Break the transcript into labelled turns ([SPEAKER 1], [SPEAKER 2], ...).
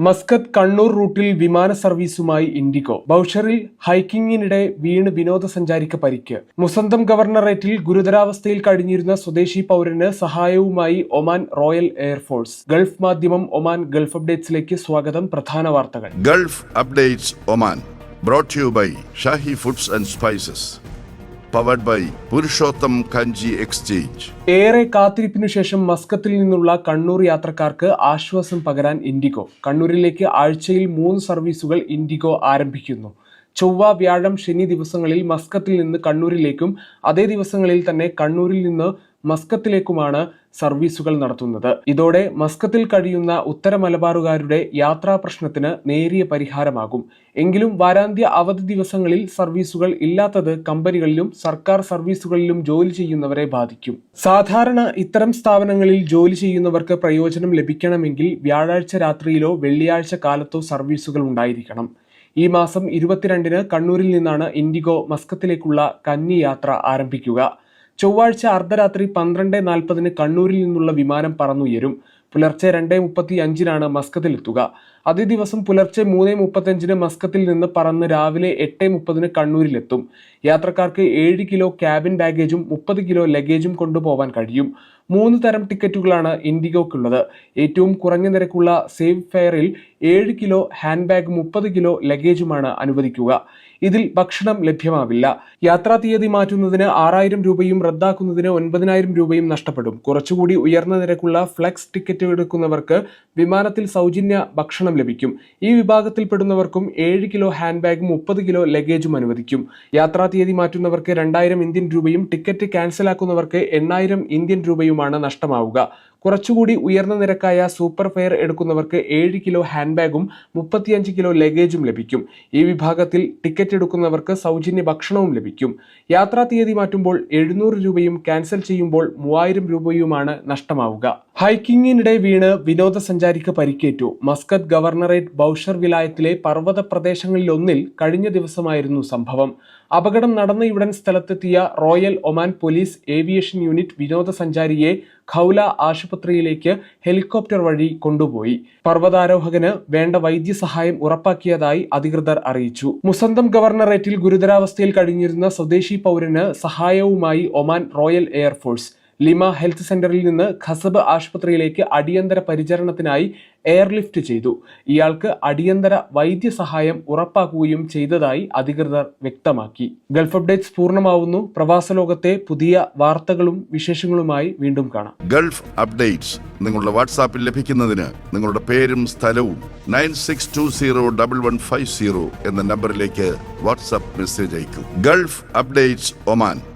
[SPEAKER 1] Muscat Kannur റൂട്ടിൽ വിമാന സർവീസുമായി IndiGo. ബൌഷറിൽ ഹൈക്കിങ്ങിനിടെ വീണ് വിനോദസഞ്ചാരിക്ക് പരിക്ക്. മുസന്തം ഗവർണറേറ്റിൽ ഗുരുതരാവസ്ഥയിൽ കഴിഞ്ഞിരുന്ന സ്വദേശി പൗരന് സഹായവുമായി Oman royal air force Gulf Madhyamam Oman Gulf അപ്ഡേറ്റ്സിലേക്ക് സ്വാഗതം. പ്രധാന വാർത്തകൾ.
[SPEAKER 2] Gulf updates Oman. Brought you by Shahi foods and and Spices. By Purushottam Kanji exchange.
[SPEAKER 1] ഏറെ കാത്തിരിപ്പിനു ശേഷം മസ്കത്തിൽ നിന്നുള്ള കണ്ണൂർ യാത്രക്കാർക്ക് ആശ്വാസം പകരാൻ ഇൻഡിഗോ കണ്ണൂരിലേക്ക് ആഴ്ചയിൽ മൂന്ന് സർവീസുകൾ ഇൻഡിഗോ ആരംഭിക്കുന്നു ചൊവ്വ വ്യാഴം ശനി ദിവസങ്ങളിൽ മസ്കത്തിൽ നിന്ന് കണ്ണൂരിലേക്കും അതേ ദിവസങ്ങളിൽ തന്നെ കണ്ണൂരിൽ നിന്ന് മസ്കത്തിലേക്കുമാണ് സർവീസുകൾ നടത്തുന്നത്. ഇതോടെ മസ്കത്തിൽ കഴിയുന്ന ഉത്തര മലബാറുകാരുടെ യാത്രാ പ്രശ്നത്തിന് നേരിയ പരിഹാരമാകും. എങ്കിലും വാരാന്ത്യ അവധി ദിവസങ്ങളിൽ സർവീസുകൾ ഇല്ലാത്തത് കമ്പനികളിലും സർക്കാർ സർവീസുകളിലും ജോലി ചെയ്യുന്നവരെ ബാധിക്കും. സാധാരണ ഇത്തരം സ്ഥാപനങ്ങളിൽ ജോലി ചെയ്യുന്നവർക്ക് പ്രയോജനം ലഭിക്കണമെങ്കിൽ വ്യാഴാഴ്ച രാത്രിയിലോ വെള്ളിയാഴ്ച കാലത്തോ സർവീസുകൾ ഉണ്ടായിരിക്കണം. ഈ മാസം ഇരുപത്തിരണ്ടിന് കണ്ണൂരിൽ നിന്നാണ് ഇൻഡിഗോ മസ്കത്തിലേക്കുള്ള കന്നി യാത്ര ആരംഭിക്കുക. ചൊവ്വാഴ്ച അർദ്ധരാത്രി പന്ത്രണ്ട് നാൽപ്പതിന് കണ്ണൂരിൽ നിന്നുള്ള വിമാനം പറന്നുയരും. പുലർച്ചെ രണ്ട് മുപ്പത്തി അഞ്ചിനാണ് മസ്കത്തിലെത്തുക. അതേ ദിവസം പുലർച്ചെ മൂന്ന് മുപ്പത്തഞ്ചിന് മസ്കത്തിൽ നിന്ന് പറന്ന് രാവിലെ എട്ട് മുപ്പതിന് കണ്ണൂരിലെത്തും. യാത്രക്കാർക്ക് ഏഴ് കിലോ ക്യാബിൻ ബാഗേജും മുപ്പത് കിലോ ലഗേജും കൊണ്ടുപോകാൻ കഴിയും. മൂന്ന് തരം ടിക്കറ്റുകളാണ് ഇൻഡിഗോക്കുള്ളത്. ഏറ്റവും കുറഞ്ഞ നിരക്കുള്ള സേവ് ഫെയറിൽ ഏഴ് കിലോ ഹാൻഡ് ബാഗ് മുപ്പത് കിലോ ലഗേജുമാണ് അനുവദിക്കുക. ഇതിൽ ഭക്ഷണം ലഭ്യമാവില്ല. യാത്രാ തീയതി മാറ്റുന്നതിന് ആറായിരം രൂപയും റദ്ദാക്കുന്നതിന് ഒൻപതിനായിരം രൂപയും നഷ്ടപ്പെടും. കുറച്ചുകൂടി ഉയർന്ന നിരക്കുള്ള ഫ്ലെക്സ് ടിക്കറ്റ് എടുക്കുന്നവർക്ക് വിമാനത്തിൽ സൗജന്യ ഭക്ഷണം ലഭിക്കും. ഈ വിഭാഗത്തിൽപ്പെടുന്നവർക്കും ഏഴ് കിലോ ഹാൻഡ് ബാഗും മുപ്പത് കിലോ ലഗേജും അനുവദിക്കും. യാത്രാ തീയതി മാറ്റുന്നവർക്ക് രണ്ടായിരം ഇന്ത്യൻ രൂപയും ടിക്കറ്റ് ക്യാൻസലാക്കുന്നവർക്ക് എണ്ണായിരം ഇന്ത്യൻ രൂപയുമാണ് നഷ്ടമാവുക. കുറച്ചുകൂടി ഉയർന്ന നിരക്കായ സൂപ്പർ ഫെയർ എടുക്കുന്നവർക്ക് ഏഴ് കിലോ ഹാൻഡ് ബാഗും മുപ്പത്തിയഞ്ച് കിലോ ലഗേജും ലഭിക്കും. ഈ വിഭാഗത്തിൽ ടിക്കറ്റ് എടുക്കുന്നവർക്ക് സൗജന്യ ഭക്ഷണവും ലഭിക്കും. യാത്രാ തീയതി മാറ്റുമ്പോൾ എഴുന്നൂറ് രൂപയും ക്യാൻസൽ ചെയ്യുമ്പോൾ മൂവായിരം രൂപയുമാണ് നഷ്ടമാവുക. ഹൈക്കിങ്ങിനിടെ വീണ് വിനോദസഞ്ചാരിക്ക് പരിക്കേറ്റു. മസ്കത്ത് ഗവർണറേറ്റ് ബൌഷർ വിലായത്തിലെ പർവത പ്രദേശങ്ങളിലൊന്നിൽ കഴിഞ്ഞ ദിവസമായിരുന്നു സംഭവം. അപകടം നടന്ന നടന്നയുടൻ സ്ഥലത്തെത്തിയ royal Oman police aviation unit വിനോദസഞ്ചാരിയെ ഖൗല ആശുപത്രിയിലേക്ക് ഹെലികോപ്റ്റർ വഴി കൊണ്ടുപോയി. പർവതാരോഹകന് വേണ്ട വൈദ്യസഹായം ഉറപ്പാക്കിയതായി അധികൃതർ അറിയിച്ചു. മുസന്തം ഗവർണറേറ്റിൽ ഗുരുതരാവസ്ഥയിൽ കഴിഞ്ഞിരുന്ന സ്വദേശി പൗരന് സഹായവുമായി Oman royal air force. Lima health സെന്ററിൽ നിന്ന് ഖസബ് ആശുപത്രിയിലേക്ക് അടിയന്തര പരിചരണത്തിനായി എയർലിഫ്റ്റ് ചെയ്തു. ഇയാൾക്ക് അടിയന്തര വൈദ്യസഹായം ഉറപ്പാക്കുകയും ചെയ്തതായി അധികൃതർ വ്യക്തമാക്കി. ഗൾഫ് അപ്ഡേറ്റ്സ് പൂർണമാവുന്നു. പ്രവാസ ലോകത്തെ പുതിയ വാർത്തകളും വിശേഷങ്ങളുമായി വീണ്ടും കാണാം.
[SPEAKER 2] ഗൾഫ് അപ്ഡേറ്റ്സ് നിങ്ങളുടെ വാട്സാപ്പിൽ ലഭിക്കുന്നതിന് നിങ്ങളുടെ പേരും സ്ഥലവും nine six two zero double one five zero എന്ന നമ്പറിലേക്ക് വാട്സാപ്പ് മെസ്സേജ് അയക്കും. Gulf updates Oman.